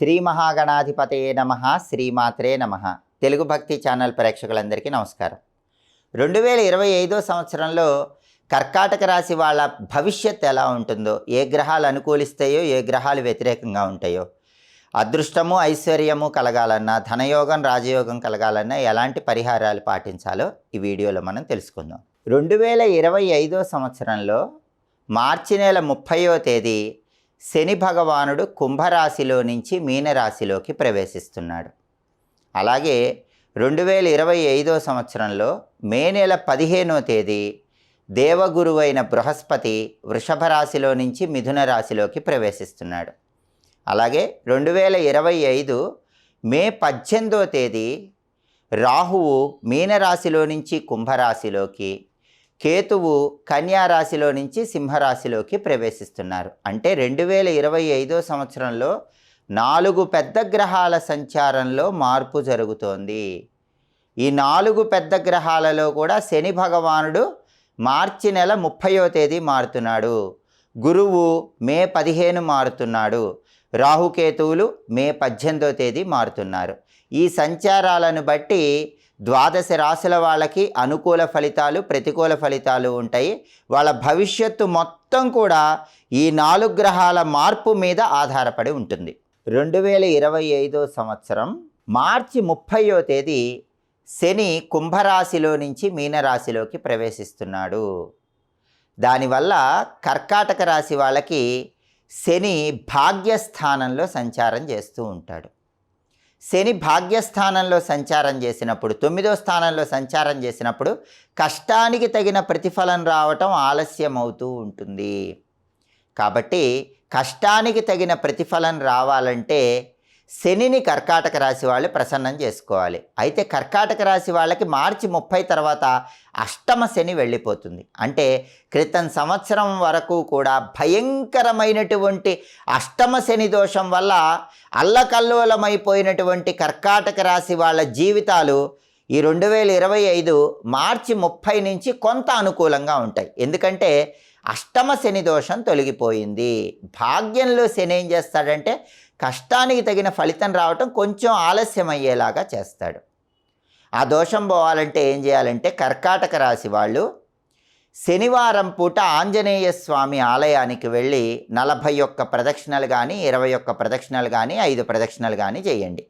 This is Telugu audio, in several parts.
శ్రీ మహాగణాధిపతయే నమ శ్రీమాత్రే నమ. తెలుగు భక్తి ఛానల్ ప్రేక్షకులందరికీ నమస్కారం. రెండు వేల ఇరవై ఐదో సంవత్సరంలో కర్కాటక రాశి వాళ్ళ భవిష్యత్ ఎలా ఉంటుందో ఏ గ్రహాలు అనుకూలిస్తాయో ఏ గ్రహాలు వ్యతిరేకంగా ఉంటాయో అదృష్టము ఐశ్వర్యము కలగాలన్నా ధనయోగం రాజయోగం కలగాలన్నా ఎలాంటి పరిహారాలు పాటించాలో ఈ వీడియోలో మనం తెలుసుకుందాం. రెండు వేల ఇరవై ఐదో సంవత్సరంలో మార్చి నెల ముప్పయో తేదీ శని భగవానుడు కుంభరాశిలో నుంచి మీనరాశిలోకి ప్రవేశిస్తున్నాడు. అలాగే రెండు వేల ఇరవై ఐదో సంవత్సరంలో మే నెల పదిహేనో తేదీ దేవగురువైన బృహస్పతి వృషభ రాశిలో నుంచి మిథున రాశిలోకి ప్రవేశిస్తున్నాడు. అలాగే రెండు వేల ఇరవై ఐదు మే పద్దెనిమిదో తేదీ రాహువు మీనరాశిలో నుంచి కుంభరాశిలోకి కేతువు కన్యారాశిలో నుంచి సింహరాశిలోకి ప్రవేశిస్తున్నారు. అంటే రెండు వేల ఇరవై ఐదో సంవత్సరంలో నాలుగు పెద్ద గ్రహాల సంచారంలో మార్పు జరుగుతోంది. ఈ నాలుగు పెద్ద గ్రహాలలో కూడా శని భగవానుడు మార్చి నెల ముప్పయో తేదీ మారుతున్నాడు. గురువు మే పదిహేను మారుతున్నాడు. రాహుకేతువులు మే పద్దెనిమిదో తేదీ మారుతున్నారు. ఈ సంచారాలను బట్టి ద్వాదశ రాశుల వాళ్ళకి అనుకూల ఫలితాలు ప్రతికూల ఫలితాలు ఉంటాయి. వాళ్ళ భవిష్యత్తు మొత్తం కూడా ఈ నాలుగు గ్రహాల మార్పు మీద ఆధారపడి ఉంటుంది. రెండు వేల ఇరవై ఐదో సంవత్సరం మార్చి ముప్పయో తేదీ శని కుంభరాశిలో నుంచి మీనరాశిలోకి ప్రవేశిస్తున్నాడు. దానివల్ల కర్కాటక రాశి వాళ్ళకి శని భాగ్యస్థానంలో సంచారం చేస్తూ ఉంటాడు. శని భాగ్యస్థానంలో సంచారం చేసినప్పుడు తొమ్మిదో స్థానంలో సంచారం చేసినప్పుడు కష్టానికి తగిన ప్రతిఫలం రావటం ఆలస్యం అవుతూ ఉంటుంది. కాబట్టి కష్టానికి తగిన ప్రతిఫలం రావాలంటే శనిని కర్కాటక రాశి వాళ్ళు ప్రసన్నం చేసుకోవాలి. అయితే కర్కాటక రాశి వాళ్ళకి మార్చి ముప్పై తర్వాత అష్టమ శని వెళ్ళిపోతుంది. అంటే క్రితం సంవత్సరం వరకు కూడా భయంకరమైనటువంటి అష్టమ శని దోషం వల్ల అల్లకల్లోలమైపోయినటువంటి కర్కాటక రాశి వాళ్ళ జీవితాలు ఈ రెండు వేల ఇరవై ఐదు మార్చి ముప్పై నుంచి కొంత అనుకూలంగా ఉంటాయి. ఎందుకంటే అష్టమ శని దోషం తొలగిపోయింది. భాగ్యంలో శని ఏం చేస్తాడంటే కష్టానికి తగిన ఫలితం రావటం కొంచెం ఆలస్యం అయ్యేలాగా చేస్తాడు. ఆ దోషం పోవాలంటే ఏం చేయాలంటే కర్కాటక రాశి వాళ్ళు శనివారం పూట ఆంజనేయ స్వామి ఆలయానికి వెళ్ళి నలభై ఒక్క ప్రదక్షిణలు కానీ ఇరవై ఒక్క ప్రదక్షిణలు కానీ ఐదు ప్రదక్షిణలు కానీ చేయండి.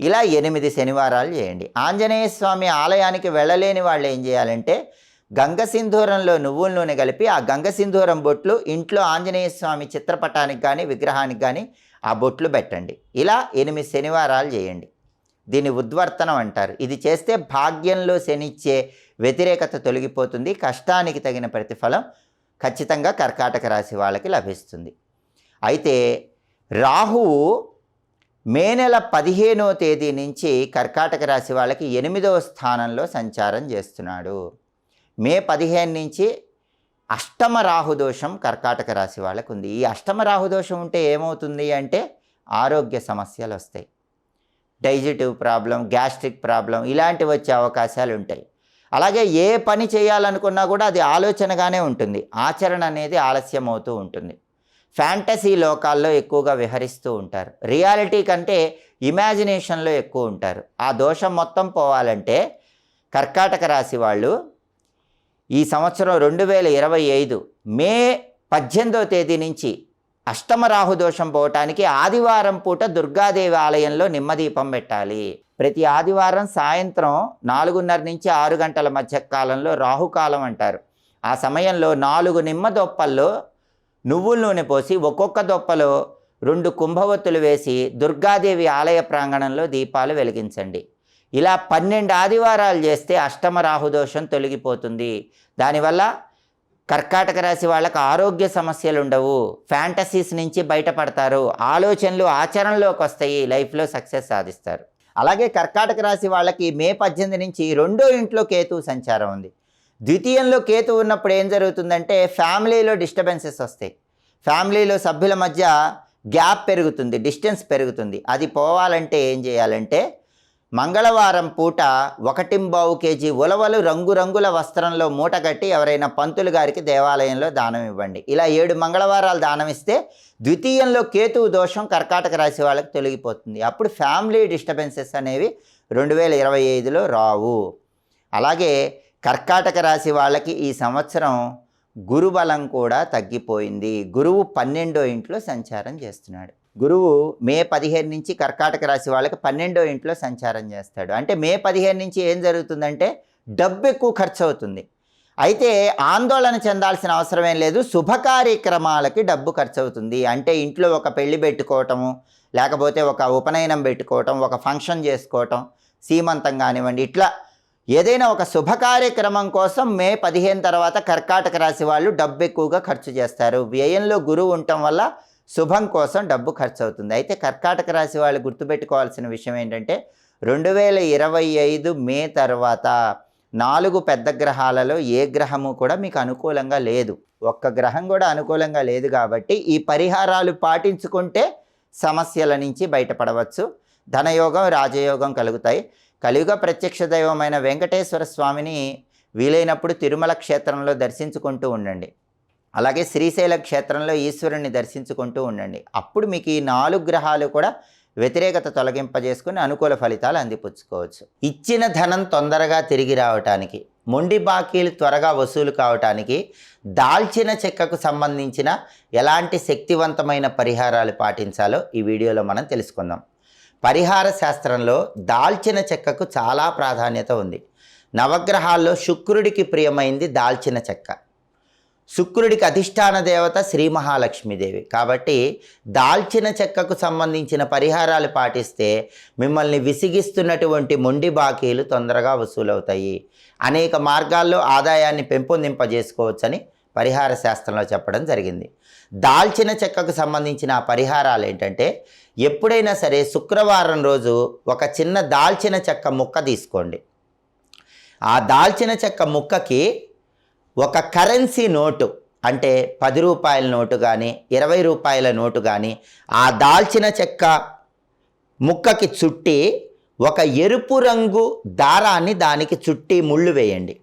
ఇలా ఎనిమిది శనివారాలు చేయండి. ఆంజనేయ స్వామి ఆలయానికి వెళ్ళలేని వాళ్ళు ఏం చేయాలంటే గంగ సింధూరంలో నువ్వుల నూనె కలిపి ఆ గంగ సింధూరం బొట్లు ఇంట్లో ఆంజనేయ స్వామి చిత్రపటానికి కానీ విగ్రహానికి కానీ ఆ బొట్లు పెట్టండి. ఇలా ఎనిమిది శనివారాలు చేయండి. దీన్ని ఉద్వర్తనం అంటారు. ఇది చేస్తే భాగ్యంలో శనిచ్చే వ్యతిరేకత తొలగిపోతుంది. కష్టానికి తగిన ప్రతిఫలం ఖచ్చితంగా కర్కాటక రాశి వాళ్ళకి లభిస్తుంది. అయితే రాహువు మే నెల పదిహేనో తేదీ నుంచి కర్కాటక రాశి వాళ్ళకి ఎనిమిదవ స్థానంలో సంచారం చేస్తున్నాడు. మే పదిహేను నుంచి అష్టమ రాహుదోషం కర్కాటక రాశి వాళ్ళకు ఉంది. ఈ అష్టమ రాహుదోషం ఉంటే ఏమవుతుంది అంటే ఆరోగ్య సమస్యలు వస్తాయి. డైజెటివ్ ప్రాబ్లం గ్యాస్ట్రిక్ ప్రాబ్లం ఇలాంటివి వచ్చే అవకాశాలు ఉంటాయి. అలాగే ఏ పని చేయాలనుకున్నా కూడా అది ఆలోచనగానే ఉంటుంది. ఆచరణ అనేది ఆలస్యం అవుతూ ఉంటుంది. ఫ్యాంటసీ లోకాల్లో ఎక్కువగా విహరిస్తూ ఉంటారు. రియాలిటీ కంటే ఇమాజినేషన్లో ఎక్కువ ఉంటారు. ఆ దోషం మొత్తం పోవాలంటే కర్కాటక రాశి వాళ్ళు ఈ సంవత్సరం రెండు వేల ఇరవై ఐదు మే పద్దెనిమిదవ తేదీ నుంచి అష్టమ రాహు దోషం పోవటానికి ఆదివారం పూట దుర్గాదేవి ఆలయంలో నిమ్మదీపం పెట్టాలి. ప్రతి ఆదివారం సాయంత్రం నాలుగున్నర నుంచి ఆరు గంటల మధ్య కాలంలో రాహుకాలం అంటారు. ఆ సమయంలో నాలుగు నిమ్మ దొప్పల్లో నువ్వుల నూనె పోసి ఒక్కొక్క దొప్పలో రెండు కుంభవత్తులు వేసి దుర్గాదేవి ఆలయ ప్రాంగణంలో దీపాలు వెలిగించండి. ఇలా పన్నెండు ఆదివారాలు చేస్తే అష్టమ రాహుదోషం తొలగిపోతుంది. దానివల్ల కర్కాటక రాశి వాళ్ళకు ఆరోగ్య సమస్యలు ఉండవు. ఫ్యాంటసీస్ నుంచి బయటపడతారు. ఆలోచనలు ఆచరణలోకి వస్తాయి. లైఫ్లో సక్సెస్ సాధిస్తారు. అలాగే కర్కాటక రాశి వాళ్ళకి మే పద్దెనిమిది నుంచి రెండో ఇంట్లో కేతు సంచారం ఉంది. ద్వితీయంలో కేతు ఉన్నప్పుడు ఏం జరుగుతుందంటే ఫ్యామిలీలో డిస్టర్బెన్సెస్ వస్తాయి. ఫ్యామిలీలో సభ్యుల మధ్య గ్యాప్ పెరుగుతుంది డిస్టెన్స్ పెరుగుతుంది. అది పోవాలంటే ఏం చేయాలంటే మంగళవారం పూట ఒకటింబావు కేజీ ఉలవలు రంగురంగుల వస్త్రంలో మూటగట్టి ఎవరైనా పంతులు గారికి దేవాలయంలో దానం ఇవ్వండి. ఇలా ఏడు మంగళవారాలు దానం ఇస్తే ద్వితీయంలో కేతువు దోషం కర్కాటక రాశి వాళ్ళకి తొలగిపోతుంది. అప్పుడు ఫ్యామిలీ డిస్టర్బెన్సెస్ అనేవి రెండు వేల ఇరవై ఐదులో రావు. అలాగే కర్కాటక రాశి వాళ్ళకి ఈ సంవత్సరం గురుబలం కూడా తగ్గిపోయింది. గురువు పన్నెండో ఇంట్లో సంచారం చేస్తున్నాడు. గురువు మే పదిహేను నుంచి కర్కాటక రాశి వాళ్ళకి పన్నెండో ఇంట్లో సంచారం చేస్తాడు. అంటే మే పదిహేను నుంచి ఏం జరుగుతుందంటే డబ్బు ఎక్కువ ఖర్చు అవుతుంది అయితే ఆందోళన చెందాల్సిన అవసరం ఏం లేదు. శుభ కార్యక్రమాలకి డబ్బు ఖర్చు అవుతుంది అంటే ఇంట్లో ఒక పెళ్ళి పెట్టుకోవటము లేకపోతే ఒక ఉపనయనం పెట్టుకోవటం ఒక ఫంక్షన్ చేసుకోవటం సీమంతం కానివ్వండి. ఇట్లా ఏదైనా ఒక శుభ కార్యక్రమం కోసం మే పదిహేను తర్వాత కర్కాటక రాశి వాళ్ళు డబ్బు ఎక్కువగా ఖర్చు చేస్తారు. వ్యయంలో గురువు ఉండటం వల్ల శుభం కోసం డబ్బు ఖర్చు అవుతుంది అయితే కర్కాటక రాశి వాళ్ళు గుర్తుపెట్టుకోవాల్సిన విషయం ఏంటంటే రెండు వేల ఇరవై ఐదు మే తర్వాత నాలుగు పెద్ద గ్రహాలలో ఏ గ్రహము కూడా మీకు అనుకూలంగా లేదు. ఒక్క గ్రహం కూడా అనుకూలంగా లేదు కాబట్టి ఈ పరిహారాలు పాటించుకుంటే సమస్యల నుంచి బయటపడవచ్చు. ధనయోగం రాజయోగం కలుగుతాయి. కలియుగ ప్రత్యక్ష దైవమైన వెంకటేశ్వర స్వామిని వీలైనప్పుడు తిరుమల క్షేత్రంలో దర్శించుకుంటూ ఉండండి. అలాగే శ్రీశైల క్షేత్రంలో ఈశ్వరుణ్ణి దర్శించుకుంటూ ఉండండి. అప్పుడు మీకు ఈ నాలుగు గ్రహాలు కూడా వ్యతిరేకత తొలగింపజేసుకుని అనుకూల ఫలితాలు అందిపుచ్చుకోవచ్చు. ఇచ్చిన ధనం తొందరగా తిరిగి రావటానికి మొండి బాకీలు త్వరగా వసూలు కావటానికి దాల్చిన చెక్కకు సంబంధించిన ఎలాంటి శక్తివంతమైన పరిహారాలు పాటించాలో ఈ వీడియోలో మనం తెలుసుకుందాం. పరిహార శాస్త్రంలో దాల్చిన చెక్కకు చాలా ప్రాధాన్యత ఉంది. నవగ్రహాల్లో శుక్రుడికి ప్రియమైంది దాల్చిన చెక్క. శుక్రుడికి అధిష్టాన దేవత శ్రీ మహాలక్ష్మీదేవి కాబట్టి దాల్చిన చెక్కకు సంబంధించిన పరిహారాలు పాటిస్తే మిమ్మల్ని విసిగిస్తున్నటువంటి మొండి బాకీలు తొందరగా వసూలవుతాయి. అనేక మార్గాల్లో ఆదాయాన్ని పెంపొందింపజేసుకోవచ్చని పరిహార శాస్త్రంలో చెప్పడం జరిగింది. దాల్చిన చెక్కకు సంబంధించిన పరిహారాలు ఏంటంటే ఎప్పుడైనా సరే శుక్రవారం రోజు ఒక చిన్న దాల్చిన చెక్క ముక్క తీసుకోండి. ఆ దాల్చిన చెక్క ముక్కకి ఒక కరెన్సీ నోటు అంటే పది రూపాయల నోటు కానీ ఇరవై రూపాయల నోటు కానీ ఆ దాల్చిన చెక్క ముక్కకి చుట్టి ఒక ఎరుపు రంగు దారాన్ని దానికి చుట్టి ముళ్ళు వేయండి.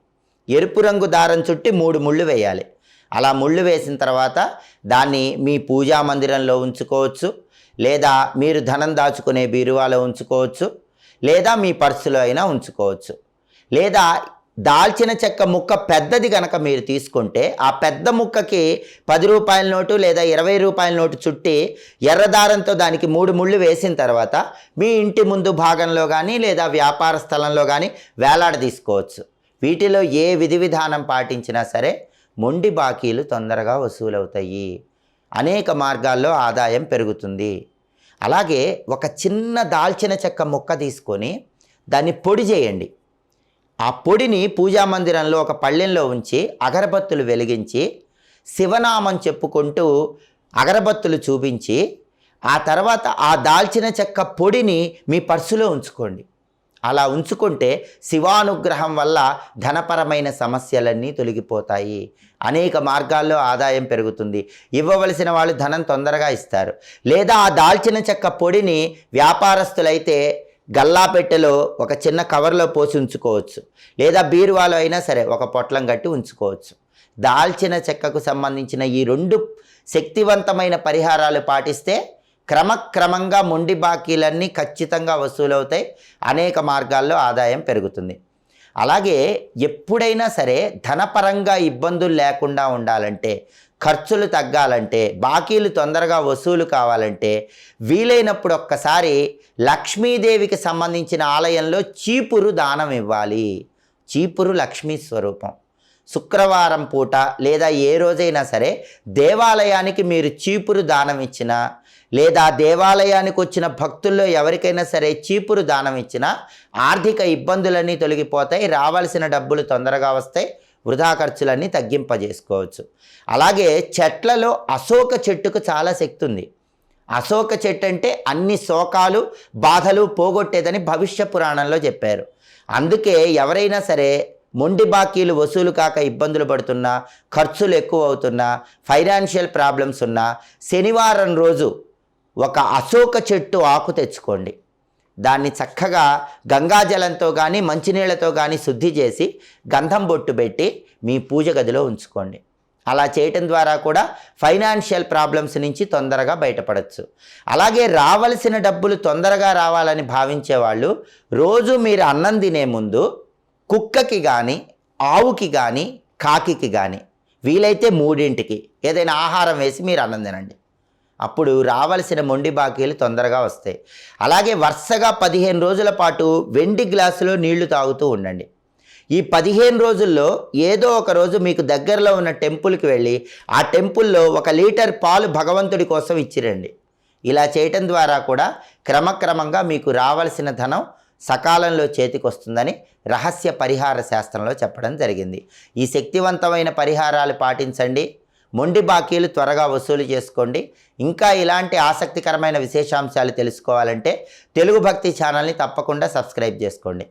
ఎరుపు రంగు దారం చుట్టి మూడు ముళ్ళు వేయాలి. అలా ముళ్ళు వేసిన తర్వాత దాన్ని మీ పూజా మందిరంలో ఉంచుకోవచ్చు. లేదా మీరు ధనం దాచుకునే బీరువాలో ఉంచుకోవచ్చు. లేదా మీ పర్సులో అయినా ఉంచుకోవచ్చు. లేదా దాల్చిన చెక్క ముక్క పెద్దది కనుక మీరు తీసుకుంటే ఆ పెద్ద ముక్కకి పది రూపాయల నోటు లేదా ఇరవై రూపాయల నోటు చుట్టి ఎర్రదారంతో దానికి మూడు ముళ్ళు వేసిన తర్వాత మీ ఇంటి ముందు భాగంలో కానీ లేదా వ్యాపార స్థలంలో కానీ వేలాడ తీసుకోవచ్చు. వీటిలో ఏ విధి విధానం పాటించినా సరే మొండి బాకీలు తొందరగా వసూలవుతాయి. అనేక మార్గాల్లో ఆదాయం పెరుగుతుంది. అలాగే ఒక చిన్న దాల్చిన చెక్క ముక్క తీసుకొని దాన్ని పొడి చేయండి. ఆ పొడిని పూజా మందిరంలో ఒక పళ్ళెంలో ఉంచి అగరబత్తులు వెలిగించి శివనామం చెప్పుకుంటూ అగరబత్తులు చూపించి ఆ తర్వాత ఆ దాల్చిన చెక్క పొడిని మీ పర్సులో ఉంచుకోండి. అలా ఉంచుకుంటే శివానుగ్రహం వల్ల ధనపరమైన సమస్యలన్నీ తొలగిపోతాయి. అనేక మార్గాల్లో ఆదాయం పెరుగుతుంది. ఇవ్వవలసిన వాళ్ళు ధనం తొందరగా ఇస్తారు. లేదా ఆ దాల్చిన చెక్క పొడిని వ్యాపారస్తులైతే గల్లాపెట్టెలో ఒక చిన్న కవర్లో పోసి ఉంచుకోవచ్చు. లేదా బీరువాలో అయినా సరే ఒక పొట్లం కట్టి ఉంచుకోవచ్చు. దాల్చిన చెక్కకు సంబంధించిన ఈ రెండు శక్తివంతమైన పరిహారాలు పాటిస్తే క్రమక్రమంగా మొండి బాకీలన్నీ ఖచ్చితంగా వసూలవుతాయి. అనేక మార్గాల్లో ఆదాయం పెరుగుతుంది. అలాగే ఎప్పుడైనా సరే ధనపరంగా ఇబ్బందులు లేకుండా ఉండాలంటే ఖర్చులు తగ్గాలంటే బాకీలు తొందరగా వసూలు కావాలంటే వీలైనప్పుడు ఒక్కసారి లక్ష్మీదేవికి సంబంధించిన ఆలయంలో చీపురు దానం ఇవ్వాలి. చీపురు లక్ష్మీ స్వరూపం. శుక్రవారం పూట లేదా ఏ రోజైనా సరే దేవాలయానికి మీరు చీపురు దానం ఇచ్చినా లేదా దేవాలయానికి వచ్చిన భక్తుల్లో ఎవరికైనా సరే చీపురు దానం ఇచ్చినా ఆర్థిక ఇబ్బందులన్నీ తొలగిపోతాయి రావాల్సిన డబ్బులు తొందరగా వస్తాయి వృధా ఖర్చులన్నీ తగ్గింపజేసుకోవచ్చు. అలాగే చెట్లలో అశోక చెట్టుకు చాలా శక్తి ఉంది అశోక చెట్టు అంటే అన్ని శోకాలు బాధలు పోగొట్టేదని భవిష్య పురాణంలో చెప్పారు. అందుకే ఎవరైనా సరే మొండి బాకీలు వసూలు కాక ఇబ్బందులు పడుతున్నా ఖర్చులు ఎక్కువ అవుతున్నా ఫైనాన్షియల్ ప్రాబ్లమ్స్ ఉన్నా శనివారం రోజు ఒక అశోక చెట్టు ఆకు తెచ్చుకోండి. దాన్ని చక్కగా గంగాజలంతో కానీ మంచినీళ్ళతో కానీ శుద్ధి చేసి గంధం బొట్టు పెట్టి మీ పూజ గదిలో ఉంచుకోండి. అలా చేయటం ద్వారా కూడా ఫైనాన్షియల్ ప్రాబ్లమ్స్ నుంచి తొందరగా బయటపడవచ్చు అలాగే రావలసిన డబ్బులు తొందరగా రావాలని భావించే వాళ్ళు రోజు మీరు అన్నం తినే ముందు కుక్కకి కానీ ఆవుకి కానీ కాకికి కానీ వీలైతే మూడింటికి ఏదైనా ఆహారం వేసి మీరు అన్నం తినండి. అప్పుడు రావలసిన మొండి బాకీలు తొందరగా వస్తాయి. అలాగే వరుసగా పదిహేను రోజుల పాటు వెండి గ్లాసులో నీళ్ళు తాగుతూ ఉండండి. ఈ పదిహేను రోజుల్లో ఏదో ఒక రోజు మీకు దగ్గరలో ఉన్న టెంపుల్కి వెళ్ళి ఆ టెంపుల్లో ఒక లీటర్ పాలు భగవంతుడి కోసం ఇచ్చిరండి. ఇలా చేయటం ద్వారా కూడా క్రమక్రమంగా మీకు రావలసిన ధనం సకాలంలో చేతికొస్తుందని రహస్య పరిహార శాస్త్రంలో చెప్పడం జరిగింది. ఈ శక్తివంతమైన పరిహారాలు పాటించండి. మొండి బాకీలు త్వరగా వసూలు చేసుకోండి. ఇంకా ఇలాంటి ఆసక్తికరమైన విశేషాంశాలు తెలుసుకోవాలంటే తెలుగు భక్తి ఛానల్ని తప్పకుండా సబ్స్క్రైబ్ చేసుకోండి.